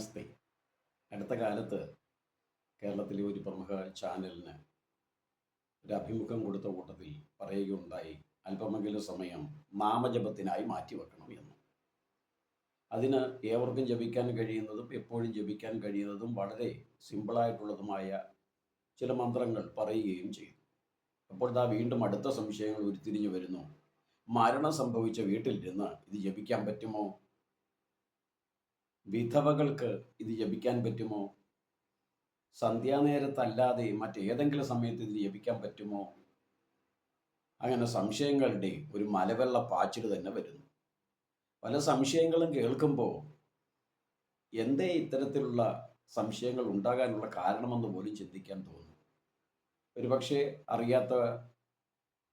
നമസ്തേ അടുത്ത കാലത്ത് കേരളത്തിലെ ഒരു പ്രമുഖ ചാനലിന് ഒരു അഭിമുഖം കൊടുത്ത കൂട്ടത്തിൽ പറയുകയുണ്ടായി അല്പമെങ്കിലും സമയം നാമജപത്തിനായി മാറ്റിവെക്കണം എന്ന്. അതിന് ഏവർക്കും ജപിക്കാൻ കഴിയുന്നതും എപ്പോഴും ജപിക്കാൻ കഴിയുന്നതും വളരെ സിമ്പിളായിട്ടുള്ളതുമായ ചില മന്ത്രങ്ങൾ പറയുകയും ചെയ്തു. അപ്പോൾ ദാ വീണ്ടും അടുത്ത സംശയങ്ങൾ ഉരുത്തിരിഞ്ഞു വരുന്നു. മരണം സംഭവിച്ച വീട്ടിലിരുന്ന് ഇത് ജപിക്കാൻ പറ്റുമോ? വിധവകൾക്ക് ഇത് ജപിക്കാൻ പറ്റുമോ? സന്ധ്യാനേരത്തല്ലാതെ മറ്റേതെങ്കിലും സമയത്ത് ഇത് ജപിക്കാൻ പറ്റുമോ? അങ്ങനെ സംശയങ്ങളുടെ ഒരു മലവെള്ള പാച്ചിൽ തന്നെ വരുന്നു. പല സംശയങ്ങളും കേൾക്കുമ്പോൾ എന്തേ ഇത്തരത്തിലുള്ള സംശയങ്ങൾ ഉണ്ടാകാനുള്ള കാരണമെന്ന് പോലും ചിന്തിക്കാൻ തോന്നും. ഒരുപക്ഷെ അറിയാത്ത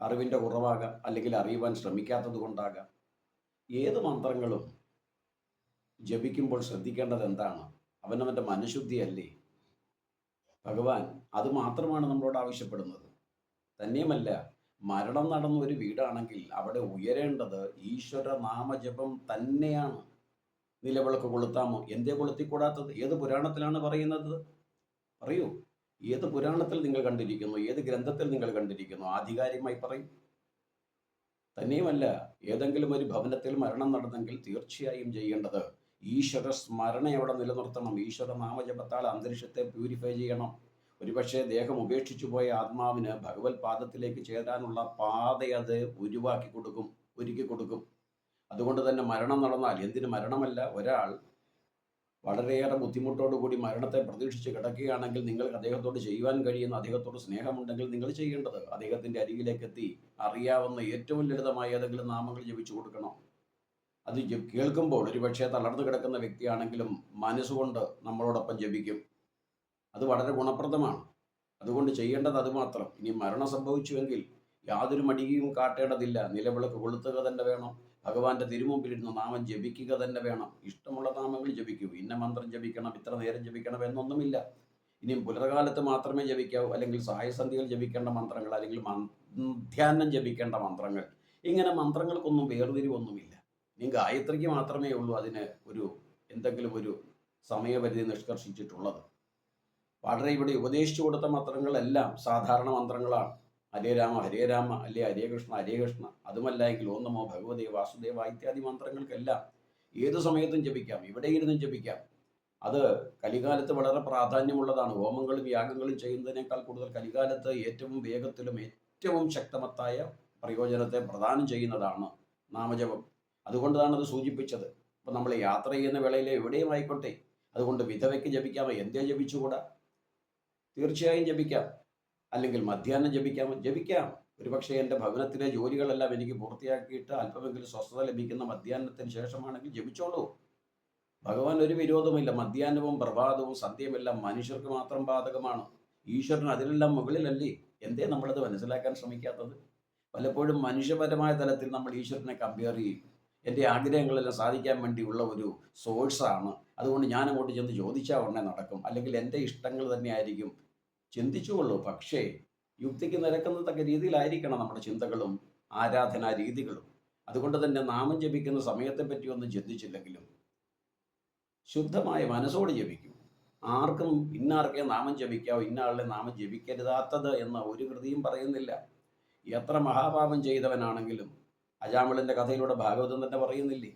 അറിവിന്റെ കുറവാകാം അല്ലെങ്കിൽ അറിയുവാൻ ശ്രമിക്കാത്തത് കൊണ്ടാകാം. ഏത് മന്ത്രങ്ങളും ജപിക്കുമ്പോൾ ശ്രദ്ധിക്കേണ്ടത് എന്താണ്? അവനവന്റെ മനഃശുദ്ധിയല്ലേ? ഭഗവാൻ അത് മാത്രമാണ് നമ്മളോട് ആവശ്യപ്പെടുന്നത്. തന്നെയുമല്ല മരണം നടന്ന ഒരു വീടാണെങ്കിൽ അവിടെ ഉയരേണ്ടത് ഈശ്വര നാമജപം തന്നെയാണ്. നിലവിളക്ക് കൊളുത്താമോ? എന്തേ കൊളുത്തിക്കൂടാത്തത്? ഏത് പുരാണത്തിലാണ് പറയുന്നത്? പറയൂ. ഏത് പുരാണത്തിൽ നിങ്ങൾ കണ്ടിരിക്കുന്നു? ഏത് ഗ്രന്ഥത്തിൽ നിങ്ങൾ കണ്ടിരിക്കുന്നു? ആധികാരികമായി പറയും. തന്നെയുമല്ല ഏതെങ്കിലും ഒരു ഭവനത്തിൽ മരണം നടന്നെങ്കിൽ തീർച്ചയായും ചെയ്യേണ്ടത് ഈശ്വര സ്മരണ അവിടെ നിലനിർത്തണം? ഈശ്വര നാമജപത്താൽ അന്തരീക്ഷത്തെ പ്യൂരിഫൈ ചെയ്യണം. ഒരുപക്ഷെ ദേഹം ഉപേക്ഷിച്ചു പോയ ആത്മാവിന് ഭഗവത് പാദത്തിലേക്ക് ചേരാനുള്ള പാത അത് ഉരുവാക്കി കൊടുക്കും ഒരുക്കി കൊടുക്കും. അതുകൊണ്ട് തന്നെ മരണം നടന്നാൽ എന്തിന് മരണമല്ല? ഒരാൾ വളരെയേറെ ബുദ്ധിമുട്ടോടുകൂടി മരണത്തെ പ്രതീക്ഷിച്ച് കിടക്കുകയാണെങ്കിൽ നിങ്ങൾക്ക് അദ്ദേഹത്തോട് ചെയ്യുവാൻ കഴിയുന്ന അദ്ദേഹത്തോട് സ്നേഹമുണ്ടെങ്കിൽ നിങ്ങൾ ചെയ്യേണ്ടത് അദ്ദേഹത്തിന്റെ അരികിലേക്ക് എത്തി അറിയാവുന്ന ഏറ്റവും ലളിതമായ ഏതെങ്കിലും നാമങ്ങൾ ജപിച്ചു കൊടുക്കണം. അത് കേൾക്കുമ്പോൾ ഒരുപക്ഷെ തളർന്നു കിടക്കുന്ന വ്യക്തിയാണെങ്കിലും മനസ്സുകൊണ്ട് നമ്മളോടൊപ്പം ജപിക്കും. അത് വളരെ ഗുണപ്രദമാണ്. അതുകൊണ്ട് ചെയ്യേണ്ടത് അത് മാത്രം. ഇനി മരണം സംഭവിച്ചുവെങ്കിൽ യാതൊരു മടിയും കാട്ടേണ്ടതില്ല. നിലവിളക്ക് കൊളുത്തുക തന്നെ വേണം. ഭഗവാന്റെ തിരുമുമ്പിലിരുന്ന് നാമം ജപിക്കുക തന്നെ വേണം. ഇഷ്ടമുള്ള നാമങ്ങൾ ജപിക്കൂ. ഇന്ന മന്ത്രം ജപിക്കണം. ഇത്ര നേരം ജപിക്കണം എന്നൊന്നുമില്ല. ഇനിയും പുലർകാലത്ത് മാത്രമേ ജപിക്കാവൂ. അല്ലെങ്കിൽ സഹായസന്ധികൾ ജപിക്കേണ്ട മന്ത്രങ്ങൾ അല്ലെങ്കിൽ മധ്യാഹ്നം ജപിക്കേണ്ട മന്ത്രങ്ങൾ. ഇങ്ങനെ മന്ത്രങ്ങൾക്കൊന്നും വേർതിരിവൊന്നുമില്ല. ഇനി ഗായത്രിക്ക് മാത്രമേ ഉള്ളൂ അതിന് ഒരു എന്തെങ്കിലും ഒരു സമയപരിധി നിഷ്കർഷിച്ചിട്ടുള്ളത്. വളരെ ഇവിടെ ഉപദേശിച്ചു കൊടുത്ത മന്ത്രങ്ങളെല്ലാം സാധാരണ മന്ത്രങ്ങളാണ്. ഹരേ രാമ ഹരേ രാമ അല്ലേ ഹരേ കൃഷ്ണ ഹരേ കൃഷ്ണ. അതുമല്ല എങ്കിൽ ഓന്നമോ നമോ ഭഗവതേ വാസുദേവ ഇത്യാദി മന്ത്രങ്ങൾക്കെല്ലാം ഏത് സമയത്തും ജപിക്കാം ഇവിടെ ഇരുന്നും ജപിക്കാം. അത് കലികാലത്ത് വളരെ പ്രാധാന്യമുള്ളതാണ്. ഹോമങ്ങളും യാഗങ്ങളും ചെയ്യുന്നതിനേക്കാൾ കൂടുതൽ കലികാലത്ത് ഏറ്റവും വേഗത്തിലും ഏറ്റവും ശക്തമത്തായ പ്രയോജനത്തെ പ്രദാനം ചെയ്യുന്നതാണ് നാമജപം. അതുകൊണ്ടാണ് അത് സൂചിപ്പിച്ചത്. അപ്പം നമ്മൾ യാത്ര ചെയ്യുന്ന വേളയിൽ എവിടെയും ആയിക്കോട്ടെ. അതുകൊണ്ട് വിധവയ്ക്ക് ജപിക്കാമോ എന്തേ ജപിച്ചുകൂടാ? തീർച്ചയായും ജപിക്കാം. അല്ലെങ്കിൽ മധ്യാഹ്നം ജപിക്കാമോ ജപിക്കാം. ഒരുപക്ഷെ എന്റെ ഭവനത്തിലെ ജോലികളെല്ലാം എനിക്ക് പൂർത്തിയാക്കിയിട്ട് അല്പമെങ്കിലും സ്വസ്ഥത ലഭിക്കുന്ന മധ്യാഹ്നത്തിന് ശേഷമാണെങ്കിൽ ജപിച്ചോളൂ. ഭഗവാൻ ഒരു വിരോധമില്ല മധ്യാഹ്നവും പ്രഭാതവും സന്ധ്യയുമെല്ലാം മനുഷ്യർക്ക് മാത്രം ബാധകമാണ്. ഈശ്വരൻ അതിലെല്ലാം മുകളിലല്ലേ? എന്തേ നമ്മളത് മനസ്സിലാക്കാൻ ശ്രമിക്കാത്തത്? പലപ്പോഴും മനുഷ്യപരമായ തലത്തിൽ നമ്മൾ ഈശ്വരനെ കമ്പയർ ചെയ്യും. എന്റെ ആഗ്രഹങ്ങളെല്ലാം സാധിക്കാൻ വേണ്ടിയുള്ള ഒരു സോഴ്സാണ് അതുകൊണ്ട് ഞാൻ അങ്ങോട്ട് ചെന്ന് ചോദിച്ചാൽ ഉടനെ നടക്കും. അല്ലെങ്കിൽ എന്റെ ഇഷ്ടങ്ങൾ തന്നെ ആയിരിക്കും ചിന്തിച്ചുകൊള്ളൂ. പക്ഷേ യുക്തിക്ക് നിരക്കുന്നതക്ക രീതിയിലായിരിക്കണം നമ്മുടെ ചിന്തകളും ആരാധനാ രീതികളും. അതുകൊണ്ട് തന്നെ നാമം ജപിക്കുന്ന സമയത്തെ പറ്റിയൊന്നും ചിന്തിച്ചില്ലെങ്കിലും ശുദ്ധമായ മനസ്സോട് ജപിക്കും. ആർക്കും ഇന്നാർക്കേ നാമം ജപിക്കാവോ ഇന്ന ആളുടെ നാമം ജപിക്കരുതാത്തത് എന്ന ഒരു കൃതിയും പറയുന്നില്ല. എത്ര മഹാപാപം ചെയ്തവനാണെങ്കിലും അജാമിളിന്റെ കഥയിലൂടെ ഭാഗവതം തന്നെ പറയുന്നില്ലേ?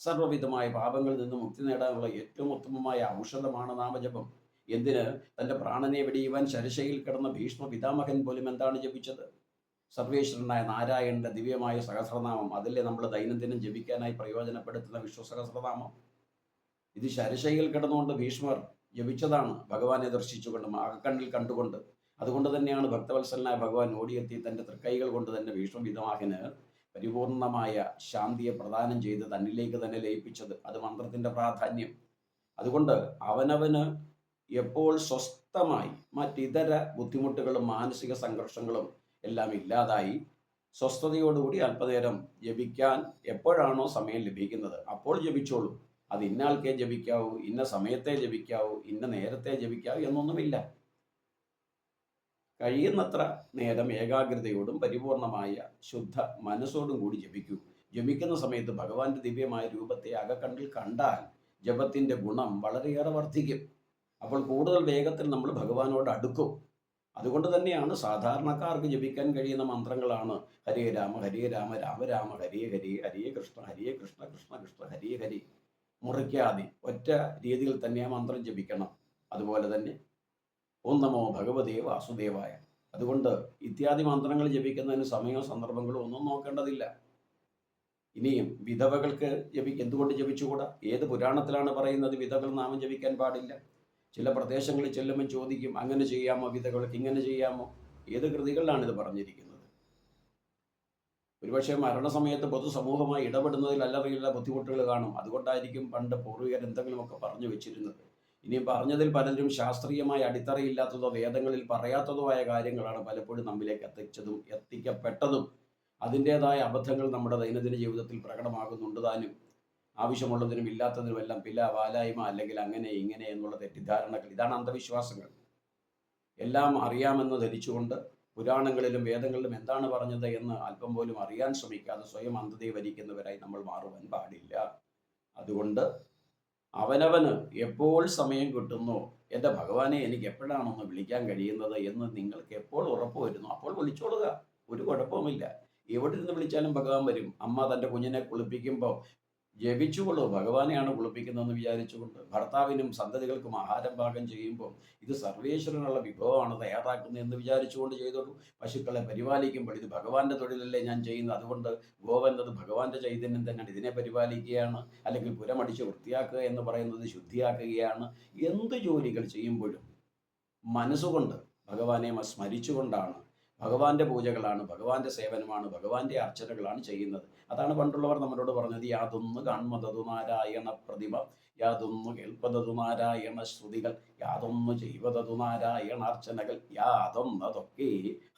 സർവവിധമായ പാപങ്ങളിൽ നിന്ന് മുക്തി നേടാനുള്ള ഏറ്റവും ഉത്തമമായ ഔഷധമാണ് നാമജപം. എന്തിന്? തന്റെ പ്രാണനെ വെടിയുവാൻ ശരശയിൽ കിടന്ന ഭീഷ്മ പിതാമഹൻ പോലും എന്താണ് ജപിച്ചത്? സർവേശ്വരനായ നാരായണന്റെ ദിവ്യമായ സഹസ്രനാമം അതല്ലേ നമ്മൾ ദൈനംദിനം ജപിക്കാനായി പ്രയോജനപ്പെടുത്തുന്ന വിശ്വസഹസ്രനാമം ഇത് ശരശയിൽ കിടന്നുകൊണ്ട് ഭീഷ്മർ ജപിച്ചതാണ്. ഭഗവാനെ ദർശിച്ചുകൊണ്ട് അകക്കണ്ണിൽ കണ്ടുകൊണ്ട്. അതുകൊണ്ട് തന്നെയാണ് ഭക്തവത്സലനായ ഭഗവാൻ ഓടിയെത്തി തന്റെ തൃക്കൈകൾ കൊണ്ട് തന്നെ ഭീഷ്മ പിതാമഹന് പരിപൂർണമായ ശാന്തിയെ പ്രദാനം ചെയ്ത് തന്നിലേക്ക് തന്നെ ലയിപ്പിച്ചത് അത് മന്ത്രത്തിന്റെ പ്രാധാന്യം. അതുകൊണ്ട് അവനവന് എപ്പോൾ സ്വസ്ഥമായി മറ്റിതര ബുദ്ധിമുട്ടുകളും മാനസിക സംഘർഷങ്ങളും എല്ലാം ഇല്ലാതായി സ്വസ്ഥതയോടുകൂടി അല്പനേരം ജപിക്കാൻ എപ്പോഴാണോ സമയം ലഭിക്കുന്നത് അപ്പോൾ ജപിച്ചോളൂ. അത് ഇന്നാൾക്കേ ജപിക്കാവൂ ഇന്ന സമയത്തെ ജപിക്കാവൂ ഇന്ന നേരത്തെ ജപിക്കാവൂ എന്നൊന്നുമില്ല. കഴിയുന്നത്ര നേരം ഏകാഗ്രതയോടും പരിപൂർണമായ ശുദ്ധ മനസ്സോടും കൂടി ജപിക്കൂ. ജപിക്കുന്ന സമയത്ത് ഭഗവാന്റെ ദിവ്യമായ രൂപത്തെ അകക്കണ്ണിൽ കണ്ടാൽ ജപത്തിന്റെ ഗുണം വളരെയേറെ വർദ്ധിക്കും. അപ്പോൾ കൂടുതൽ വേഗത്തിൽ നമ്മൾ ഭഗവാനോട് അടുക്കും. അതുകൊണ്ട് തന്നെയാണ് സാധാരണക്കാർക്ക് ജപിക്കാൻ കഴിയുന്ന മന്ത്രങ്ങളാണ് ഹരേ രാമ ഹരേ രാമ രാമ രാമ ഹരേ ഹരേ ഹരേ കൃഷ്ണ ഹരേ കൃഷ്ണ കൃഷ്ണ കൃഷ്ണ ഹരേ ഹരി മുറിക്കാതെ ഒറ്റ രീതിയിൽ തന്നെ ആ മന്ത്രം ജപിക്കണം. അതുപോലെ തന്നെ ഓം നമോ ഭഗവതേ വാസുദേവായ. അതുകൊണ്ട് ഇത്യാദി മന്ത്രങ്ങൾ ജപിക്കുന്നതിന് സമയവും സന്ദർഭങ്ങളും ഒന്നും നോക്കേണ്ടതില്ല. ഇനിയും വിധവകൾക്ക് ജപി എന്തുകൊണ്ട് ജപിച്ചുകൂടാ? ഏത് പുരാണത്തിലാണ് പറയുന്നത് വിധവകൾ നാമം ജപിക്കാൻ പാടില്ല? ചില പ്രദേശങ്ങളിൽ ചെല്ലുമ്പോൾ ചോദിക്കും അങ്ങനെ ചെയ്യാമോ വിധവകൾക്ക്? ഇങ്ങനെ ചെയ്യാമോ? ഏത് കൃതികളിലാണ് ഇത് പറഞ്ഞിരിക്കുന്നത്? ഒരുപക്ഷെ മരണസമയത്ത് പൊതുസമൂഹമായി ഇടപെടുന്നതിൽ അല്ലറിയുള്ള ബുദ്ധിമുട്ടുകൾ കാണും. അതുകൊണ്ടായിരിക്കും പണ്ട് പൂർവികർ എന്തെങ്കിലുമൊക്കെ പറഞ്ഞു വെച്ചിരുന്നത്. ഇനിയും പറഞ്ഞതിൽ പലരും ശാസ്ത്രീയമായ അടിത്തറയില്ലാത്തതോ വേദങ്ങളിൽ പറയാത്തതോ ആയ കാര്യങ്ങളാണ് പലപ്പോഴും നമ്മിലേക്ക് എത്തിച്ചതും എത്തിക്കപ്പെട്ടതും. അതിന്റെതായ അബദ്ധങ്ങൾ നമ്മുടെ ദൈനംദിന ജീവിതത്തിൽ പ്രകടമാകുന്നുണ്ട് താനും. ആവശ്യമുള്ളതിനും ഇല്ലാത്തതിനും എല്ലാം പില്ല വാലായ്മ അല്ലെങ്കിൽ അങ്ങനെ ഇങ്ങനെ എന്നുള്ള തെറ്റിദ്ധാരണകൾ. ഇതാണ് അന്ധവിശ്വാസങ്ങൾ. എല്ലാം അറിയാമെന്ന് ധരിച്ചുകൊണ്ട് പുരാണങ്ങളിലും വേദങ്ങളിലും എന്താണ് പറഞ്ഞത് എന്ന് അല്പം പോലും അറിയാൻ ശ്രമിക്കാതെ സ്വയം അന്ധതയെ വരിക്കുന്നവരായി നമ്മൾ മാറുവാൻ പാടില്ല. അതുകൊണ്ട് അവനവന് എപ്പോൾ സമയം കിട്ടുന്നോ? എന്റെ ഭഗവാനെ എനിക്ക് എപ്പോഴാണൊന്ന് വിളിക്കാൻ കഴിയുന്നത് എന്ന് നിങ്ങൾക്ക് എപ്പോൾ ഉറപ്പ് വരുന്നു? അപ്പോൾ വിളിച്ചോളുക. ഒരു കുഴപ്പവുമില്ല. എവിടെ നിന്ന് വിളിച്ചാലും ഭഗവാൻ വരും. അമ്മ തന്റെ കുഞ്ഞിനെ കുളിപ്പിക്കുമ്പോൾ ജപിച്ചുകൊള്ളൂ ഭഗവാനെയാണ് കുളിപ്പിക്കുന്നതെന്ന് വിചാരിച്ചുകൊണ്ട് ഭർത്താവിനും സന്തതികൾക്കും ആഹാരം പാകം ചെയ്യുമ്പോൾ ഇത് സർവേശ്വരനുള്ള വിഭവമാണ് തയ്യാറാക്കുന്നത് എന്ന് വിചാരിച്ചുകൊണ്ട് ചെയ്തോളൂ. പശുക്കളെ പരിപാലിക്കുമ്പോൾ ഇത് ഭഗവാന്റെ തൊഴിലല്ലേ ഞാൻ ചെയ്യുന്നത്? അതുകൊണ്ട് ഗോവെന്നത് ഭഗവാന്റെ ചൈതന്യം തന്നെയാണ്. ഇതിനെ പരിപാലിക്കുകയാണ് അല്ലെങ്കിൽ പുരമടിച്ച് വൃത്തിയാക്കുക എന്ന് പറയുന്നത് ശുദ്ധിയാക്കുകയാണ്. എന്ത് ജോലികൾ ചെയ്യുമ്പോഴും മനസ്സുകൊണ്ട് ഭഗവാനെ സ്മരിച്ചുകൊണ്ടാണ് ഭഗവാന്റെ പൂജകളാണ് ഭഗവാന്റെ സേവനമാണ് ഭഗവാന്റെ അർച്ചനകളാണ് ചെയ്യുന്നത്. അതാണ് പണ്ടുള്ളവർ നമ്മളോട് പറഞ്ഞത് യാതൊന്ന് കാൺമതതു നാരായണ പ്രതിഭ യാതൊന്ന് കേൾപ്പതതു നാരായണ ശ്രുതികൾ യാതൊന്ന് ചെയ്വതതു നാരായണ അർച്ചനകൾ യാതൊന്നതൊക്കെ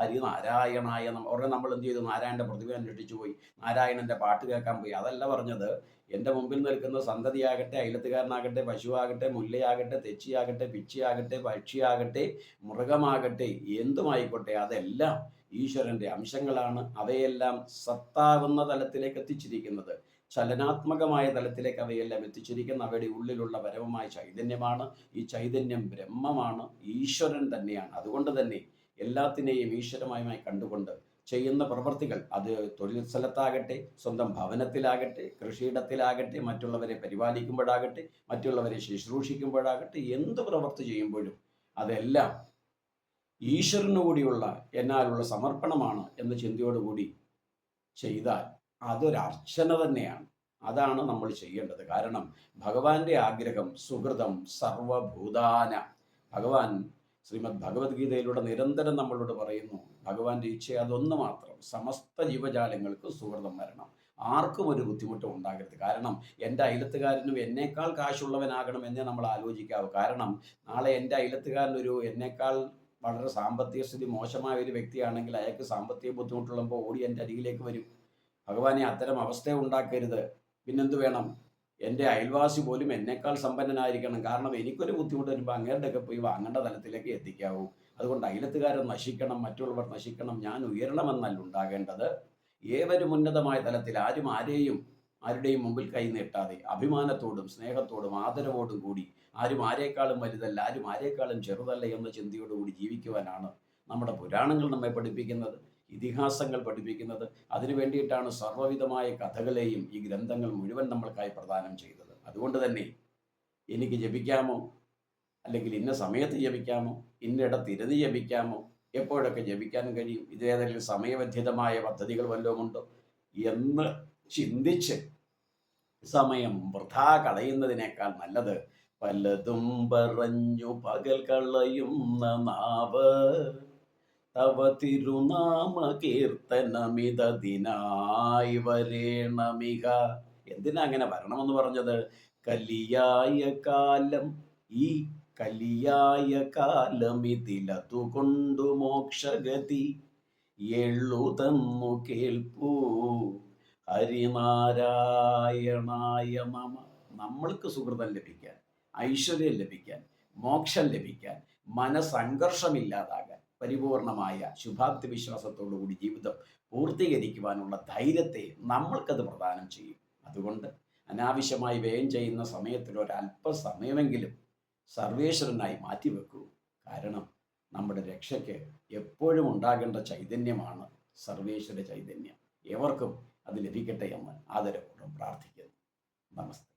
ഹരിനാരായണായ ഉടനെ നമ്മൾ എന്ത് ചെയ്തു? നാരായണന്റെ പ്രതിഭ അന്വേഷിച്ചു പോയി. നാരായണന്റെ പാട്ട് കേൾക്കാൻ പോയി. അതല്ല പറഞ്ഞത് എന്റെ മുമ്പിൽ നിൽക്കുന്ന സന്തതിയാകട്ടെ അയലത്തുകാരനാകട്ടെ പശുവാകട്ടെ മുല്ലയാകട്ടെ തെച്ചിയാകട്ടെ പിച്ചിയാകട്ടെ പക്ഷിയാകട്ടെ മൃഗമാകട്ടെ എന്തുമായിക്കോട്ടെ അതെല്ലാം ഈശ്വരന്റെ അംശങ്ങളാണ്. അവയെല്ലാം സത്താവുന്ന തലത്തിലേക്ക് എത്തിച്ചിരിക്കുന്നത്. ചലനാത്മകമായ തലത്തിലേക്ക് അവയെല്ലാം എത്തിച്ചിരിക്കുന്ന അവയുടെ ഉള്ളിലുള്ള പരമമായ ചൈതന്യമാണ്. ഈ ചൈതന്യം ബ്രഹ്മമാണ്. ഈശ്വരൻ തന്നെയാണ്. അതുകൊണ്ട് തന്നെ എല്ലാത്തിനെയും ഈശ്വരമായി കണ്ടുകൊണ്ട് ചെയ്യുന്ന പ്രവൃത്തികൾ അത് തൊഴിൽ സ്ഥലത്താകട്ടെ സ്വന്തം ഭവനത്തിലാകട്ടെ കൃഷിയിടത്തിലാകട്ടെ മറ്റുള്ളവരെ പരിപാലിക്കുമ്പോഴാകട്ടെ മറ്റുള്ളവരെ ശുശ്രൂഷിക്കുമ്പോഴാകട്ടെ എന്ത് പ്രവർത്തി ചെയ്യുമ്പോഴും അതെല്ലാം ഈശ്വരനു കൂടിയുള്ള എന്നാലുള്ള സമർപ്പണമാണ് എന്ന ചിന്തയോടുകൂടി ചെയ്താൽ അതൊരർച്ചന തന്നെയാണ്. അതാണ് നമ്മൾ ചെയ്യേണ്ടത്. കാരണം ഭഗവാന്റെ ആഗ്രഹം സുഹൃതം സർവഭൂതാന. ഭഗവാൻ ശ്രീമദ് ഭഗവത്ഗീതയിലൂടെ നിരന്തരം നമ്മളോട് പറയുന്നു ഭഗവാന്റെ ഇച്ഛ അതൊന്ന് മാത്രം. സമസ്ത ജീവജാലങ്ങൾക്ക് സുഹൃതം വരണം. ആർക്കും ഒരു ബുദ്ധിമുട്ടും ഉണ്ടാകരുത്. കാരണം എന്റെ അയലത്തുകാരനും എന്നേക്കാൾ കാശുള്ളവനാകണം എന്നേ നമ്മൾ ആലോചിക്കാവൂ. കാരണം നാളെ എന്റെ അയലത്തുകാരനൊരു എന്നേക്കാൾ വളരെ സാമ്പത്തിക സ്ഥിതി മോശമായ ഒരു വ്യക്തിയാണെങ്കിൽ അയാൾക്ക് സാമ്പത്തിക ബുദ്ധിമുട്ടുള്ളപ്പോൾ ഓടി എന്റെ അരികിലേക്ക് വരും. ഭഗവാനെ അത്തരം അവസ്ഥ ഉണ്ടാക്കരുത്. പിന്നെന്ത് വേണം? എന്റെ അയൽവാസി പോലും എന്നേക്കാൾ സമ്പന്നനായിരിക്കണം. കാരണം എനിക്കൊരു ബുദ്ധിമുട്ട് വരുമ്പോൾ അങ്ങേരുടെയൊക്കെ പോയി വാങ്ങേണ്ട തലത്തിലേക്ക് എത്തിക്കാവൂ. അതുകൊണ്ട് അയലത്തുകാരൻ നശിക്കണം മറ്റുള്ളവർ നശിക്കണം ഞാൻ ഉയരണമെന്നല്ല ഉണ്ടാകേണ്ടത്. ഏവരും ഉന്നതമായ തലത്തിൽ ആരും ആരെയും ആരുടെയും മുമ്പിൽ കൈ നീട്ടാതെ അഭിമാനത്തോടും സ്നേഹത്തോടും ആദരവോടും കൂടി ആരും ആരേക്കാളും വലുതല്ല ആരും ആരേക്കാളും ചെറുതല്ല എന്ന ചിന്തയോടുകൂടി ജീവിക്കുവാനാണ് നമ്മുടെ പുരാണങ്ങൾ നമ്മെ പഠിപ്പിക്കുന്നത് ഇതിഹാസങ്ങൾ പഠിപ്പിക്കുന്നത്. അതിനു വേണ്ടിയിട്ടാണ് സർവവിധമായ കഥകളെയും ഈ ഗ്രന്ഥങ്ങൾ മുഴുവൻ നമ്മൾക്കായി പ്രദാനം ചെയ്തത്. അതുകൊണ്ട് തന്നെ എനിക്ക് ജപിക്കാമോ? അല്ലെങ്കിൽ ഇന്ന സമയത്ത് ജപിക്കാമോ? ഇന്നിടത്ത് ഇരുന്ന് ജപിക്കാമോ? എപ്പോഴൊക്കെ ജപിക്കാൻ കഴിയും? ഇതേതെങ്കിലും സമയബന്ധിതമായ പദ്ധതികൾ വല്ലതും ഉണ്ടോ? എന്ന് ചിന്തിച്ച് സമയം വൃഥാ കളയുന്നതിനേക്കാൾ നല്ലത് പലതും പറഞ്ഞു പകൽ കളയുന്ന നാവ്. തവ തിരുനാമ കീർത്തനമിതതിനായി വരേണമിക. എന്തിനാ അങ്ങനെ വരണമെന്ന് പറഞ്ഞത്? കലിയായ കാലം ഈ കലിയായ കാലമിതിലതുകൊണ്ടു മോക്ഷഗതി കൊണ്ടു തന്നു കേൾപ്പൂ. ഹരിനാരായണായ നമ. നമ്മൾക്ക് സുഹൃതം ലഭിക്കാൻ ഐശ്വര്യം ലഭിക്കാൻ മോക്ഷം ലഭിക്കാൻ മനസംഘർഷമില്ലാതാകാൻ പരിപൂർണമായ ശുഭാപ്തി വിശ്വാസത്തോടുകൂടി ജീവിതം പൂർത്തീകരിക്കുവാനുള്ള ധൈര്യത്തെ നമ്മൾക്കത് പ്രദാനം ചെയ്യും. അതുകൊണ്ട് അനാവശ്യമായി വ്യയം ചെയ്യുന്ന സമയത്തിൽ ഒരല്പസമയമെങ്കിലും സർവേശ്വരനായി മാറ്റിവെക്കൂ. കാരണം നമ്മുടെ രക്ഷയ്ക്ക് എപ്പോഴും ഉണ്ടാകേണ്ട ചൈതന്യമാണ് സർവേശ്വര ചൈതന്യം. ഏവർക്കും അത് ലഭിക്കട്ടെ എന്ന് ആദരപൂർവം പ്രാർത്ഥിക്കുന്നു. നമസ്തേ.